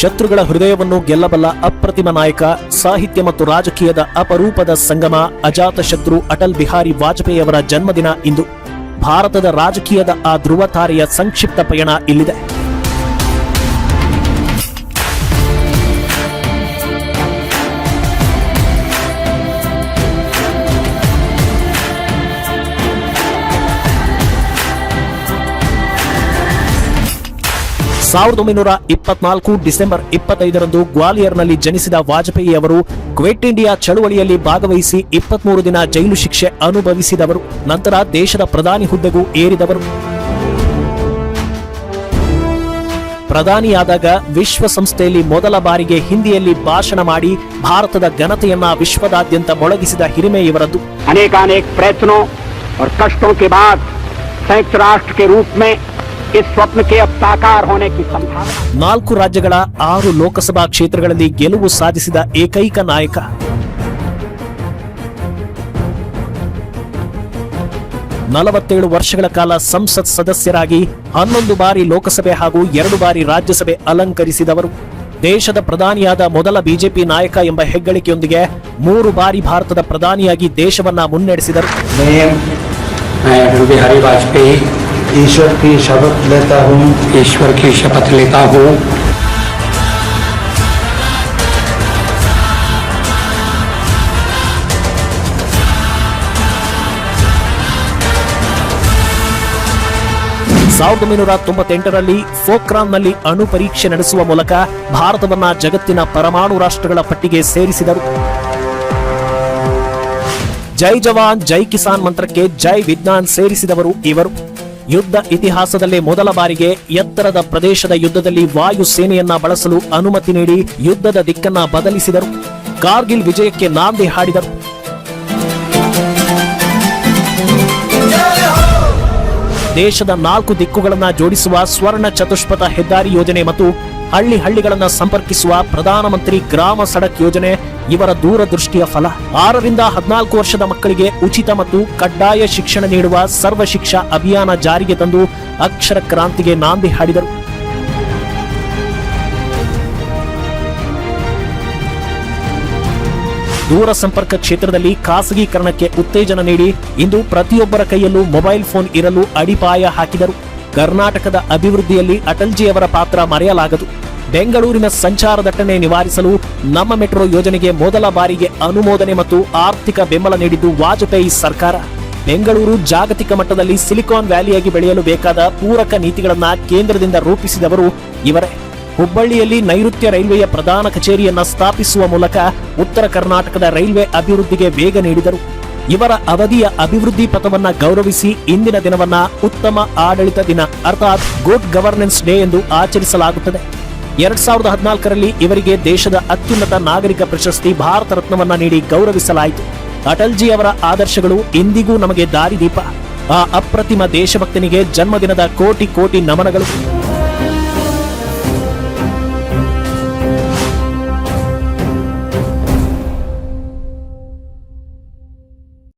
ಶತ್ರುಗಳ ಹೃದಯವನ್ನು ಗೆಲ್ಲಬಲ್ಲ ಅಪ್ರತಿಮ ನಾಯಕ, ಸಾಹಿತ್ಯ ಮತ್ತು ರಾಜಕೀಯದ ಅಪರೂಪದ ಸಂಗಮ, ಅಜಾತ ಶತ್ರು ಅಟಲ್ ಬಿಹಾರಿ ವಾಜಪೇಯಿ ಅವರ ಜನ್ಮದಿನ ಇಂದು. ಭಾರತದ ರಾಜಕೀಯದ ಆ ಧ್ರುವ ಸಂಕ್ಷಿಪ್ತ ಪಯಣ ಇಲ್ಲಿದೆ. ಸಾವಿರದ ಒಂಬೈನೂರ ಇಪ್ಪತ್ನಾಲ್ಕು ಡಿಸೆಂಬರ್ ಇಪ್ಪತ್ತೈದರಂದು ಗ್ವಾಲಿಯರ್ನಲ್ಲಿ ಜನಿಸಿದ ವಾಜಪೇಯಿ ಅವರು ಕ್ವಿಟ್ ಇಂಡಿಯಾ ಚಳುವಳಿಯಲ್ಲಿ ಭಾಗವಹಿಸಿ ಇಪ್ಪತ್ಮೂರು ದಿನ ಜೈಲು ಶಿಕ್ಷೆ ಅನುಭವಿಸಿದವರು ನಂತರ ದೇಶದ ಪ್ರಧಾನಿ ಹುದ್ದೆಗೂ ಏರಿದವರು ಪ್ರಧಾನಿಯಾದಾಗ ವಿಶ್ವಸಂಸ್ಥೆಯಲ್ಲಿ ಮೊದಲ ಬಾರಿಗೆ ಹಿಂದಿಯಲ್ಲಿ ಭಾಷಣ ಮಾಡಿ ಭಾರತದ ಘನತೆಯನ್ನ ವಿಶ್ವದಾದ್ಯಂತ ಮೊಳಗಿಸಿದ ಹಿರಿಮೆ ಇವರದ್ದು अनेकानेक प्रयत्नों और कष्टों के बाद संयुक्त राष्ट्र के रूप में ಈ ಸ್ವಪ್ನಕ್ಕೆ ಸಾಕಾರ ನಾಲ್ಕು ರಾಜ್ಯಗಳ ಆರು ಲೋಕಸಭಾ ಕ್ಷೇತ್ರಗಳಲ್ಲಿ ಗೆಲುವು ಸಾಧಿಸಿದ ಏಕೈಕ ನಾಯಕ. ನಲವತ್ತೇಳು ವರ್ಷಗಳ ಕಾಲ ಸಂಸತ್ ಸದಸ್ಯರಾಗಿ ಹನ್ನೊಂದು ಬಾರಿ ಲೋಕಸಭೆ ಹಾಗೂ ಎರಡು ಬಾರಿ ರಾಜ್ಯಸಭೆ ಅಲಂಕರಿಸಿದವರು. ದೇಶದ ಪ್ರಧಾನಿಯಾದ ಮೊದಲ ಬಿಜೆಪಿ ನಾಯಕ ಎಂಬ ಹೆಗ್ಗಳಿಕೆಯೊಂದಿಗೆ ಮೂರು ಬಾರಿ ಭಾರತದ ಪ್ರಧಾನಿಯಾಗಿ ದೇಶವನ್ನ ಮುನ್ನಡೆಸಿದರು. मैं मैं अटल बिहारी वाजपेयी ईश्वर की शपथ लेता हूँ ईश्वर की शपथ लेता हूँ ಸಾವಿರದ ಒಂಬೈನೂರ ತೊಂಬತ್ತೆಂಟರಲ್ಲಿ ಫೋಕ್ರಾನ್ನಲ್ಲಿ ಅಣು ಪರೀಕ್ಷೆ ನಡೆಸುವ ಮೂಲಕ ಭಾರತವನ್ನ ಜಗತ್ತಿನ ಪರಮಾಣು ರಾಷ್ಟ್ರಗಳ ಪಟ್ಟಿಗೆ ಸೇರಿಸಿದರು ಜೈ ಜವಾನ್ ಜೈ ಕಿಸಾನ್ ಮಂತ್ರಕ್ಕೆ ಜೈ ವಿಜ್ಞಾನ್ ಸೇರಿಸಿದವರು ಇವರು ಯುದ್ಧ ಇತಿಹಾಸದಲ್ಲೇ ಮೊದಲ ಬಾರಿಗೆ ಎತ್ತರದ ಪ್ರದೇಶದ ಯುದ್ಧದಲ್ಲಿ ವಾಯು ಸೇನೆಯನ್ನ ಬಳಸಲು ಅನುಮತಿ ನೀಡಿ ಯುದ್ಧದ ದಿಕ್ಕನ್ನ ಬದಲಿಸಿದರು. ಕಾರ್ಗಿಲ್ ವಿಜಯಕ್ಕೆ ನಾಂದಿ ಹಾಡಿದರು. ದೇಶದ ನಾಲ್ಕು ದಿಕ್ಕುಗಳನ್ನ ಜೋಡಿಸುವ ಸ್ವರ್ಣ ಚತುಷ್ಪಥ ಹೆದ್ದಾರಿ ಯೋಜನೆ ಮತ್ತು ಹಳ್ಳಿ ಹಳ್ಳಿಗಳನ್ನು ಸಂಪರ್ಕಿಸುವ ಪ್ರಧಾನಮಂತ್ರಿ ಗ್ರಾಮ ಸಡಕ್ ಯೋಜನೆ ಇವರ ದೂರದೃಷ್ಟಿಯ ಫಲ. ಆರರಿಂದ ಹದಿನಾಲ್ಕು ವರ್ಷದ ಮಕ್ಕಳಿಗೆ ಉಚಿತ ಮತ್ತು ಕಡ್ಡಾಯ ಶಿಕ್ಷಣ ನೀಡುವ ಸರ್ವ ಶಿಕ್ಷಾ ಅಭಿಯಾನ ಜಾರಿಗೆ ತಂದು ಅಕ್ಷರ ಕ್ರಾಂತಿಗೆ ನಾಂದಿ ಹಾಡಿದರು. ದೂರ ಸಂಪರ್ಕ ಕ್ಷೇತ್ರದಲ್ಲಿ ಖಾಸಗೀಕರಣಕ್ಕೆ ಉತ್ತೇಜನ ನೀಡಿ ಇಂದು ಪ್ರತಿಯೊಬ್ಬರ ಕೈಯಲ್ಲೂ ಮೊಬೈಲ್ ಫೋನ್ ಇರಲು ಅಡಿಪಾಯ ಹಾಕಿದರು. ಕರ್ನಾಟಕದ ಅಭಿವೃದ್ಧಿಯಲ್ಲಿ ಅಟಲ್ಜಿಯವರ ಪಾತ್ರ ಮರೆಯಲಾಗದು. ಬೆಂಗಳೂರಿನ ಸಂಚಾರ ದಟ್ಟಣೆ ನಿವಾರಿಸಲು ನಮ್ಮ ಮೆಟ್ರೋ ಯೋಜನೆಗೆ ಮೊದಲ ಬಾರಿಗೆ ಅನುಮೋದನೆ ಮತ್ತು ಆರ್ಥಿಕ ಬೆಂಬಲ ನೀಡಿದ್ದು ವಾಜಪೇಯಿ ಸರ್ಕಾರ. ಬೆಂಗಳೂರು ಜಾಗತಿಕ ಮಟ್ಟದಲ್ಲಿ ಸಿಲಿಕಾನ್ ವ್ಯಾಲಿಯಾಗಿ ಬೆಳೆಯಲು ಬೇಕಾದ ಪೂರಕ ನೀತಿಗಳನ್ನು ಕೇಂದ್ರದಿಂದ ರೂಪಿಸಿದವರು ಇವರೇ. ಹುಬ್ಬಳ್ಳಿಯಲ್ಲಿ ನೈಋತ್ಯ ರೈಲ್ವೆಯ ಪ್ರಧಾನ ಕಚೇರಿಯನ್ನ ಸ್ಥಾಪಿಸುವ ಮೂಲಕ ಉತ್ತರ ಕರ್ನಾಟಕದ ರೈಲ್ವೆ ಅಭಿವೃದ್ಧಿಗೆ ವೇಗ ನೀಡಿದರು. ಇವರ ಅವಧಿಯ ಅಭಿವೃದ್ಧಿ ಪಥವನ್ನ ಗೌರವಿಸಿ ಇಂದಿನ ದಿನವನ್ನ ಉತ್ತಮ ಆಡಳಿತ ದಿನ, ಅರ್ಥಾತ್ ಗುಡ್ ಗವರ್ನೆನ್ಸ್ ಡೇ ಎಂದು ಆಚರಿಸಲಾಗುತ್ತದೆ. ಎರಡ್ ಸಾವಿರದ ಹದಿನಾಲ್ಕರಲ್ಲಿ ಇವರಿಗೆ ದೇಶದ ಅತ್ಯುನ್ನತ ನಾಗರಿಕ ಪ್ರಶಸ್ತಿ ಭಾರತ ರತ್ನವನ್ನ ನೀಡಿ ಗೌರವಿಸಲಾಯಿತು. ಅಟಲ್ಜಿ ಅವರ ಆದರ್ಶಗಳು ಇಂದಿಗೂ ನಮಗೆ ದಾರಿದೀಪ. ಆ ಅಪ್ರತಿಮ ದೇಶಭಕ್ತನಿಗೆ ಜನ್ಮದಿನದ ಕೋಟಿ ಕೋಟಿ ನಮನಗಳು.